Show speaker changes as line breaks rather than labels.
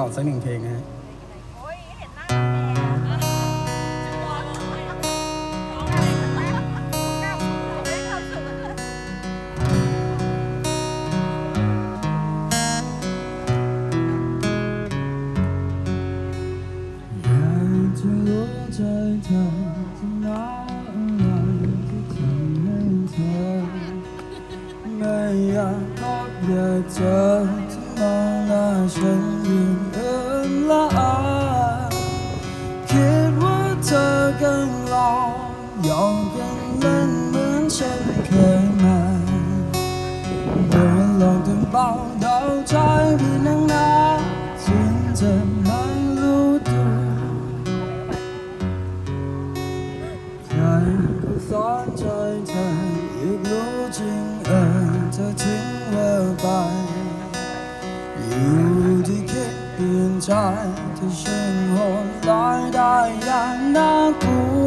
เก่าสักหนึ่งเพลงนะฮะ
อยากร้องอะไรกันแล้วกล้าพูดเลยทำสุดเลย
อยากจะรู้ใจเธอจะน้อะไรที่ทำให้เธอไม่อยากพบอยากเจอ ฉันยิ่งเอินละอาคิดว่าเธอกำลังรอหยอกกันเล่นเหมือนฉันเคยมาเดินลงถึงเบาดาใจพี่นั่งนาถึงจะไม่รู้ตัวใครก็สอนใจเธออยากรู้จริงเออเธอทิ้งเลิกไปอยู่ ที่คิดเปลี่ยนใจที่ฉันโหดร้ายได้อย่างน่ากลัว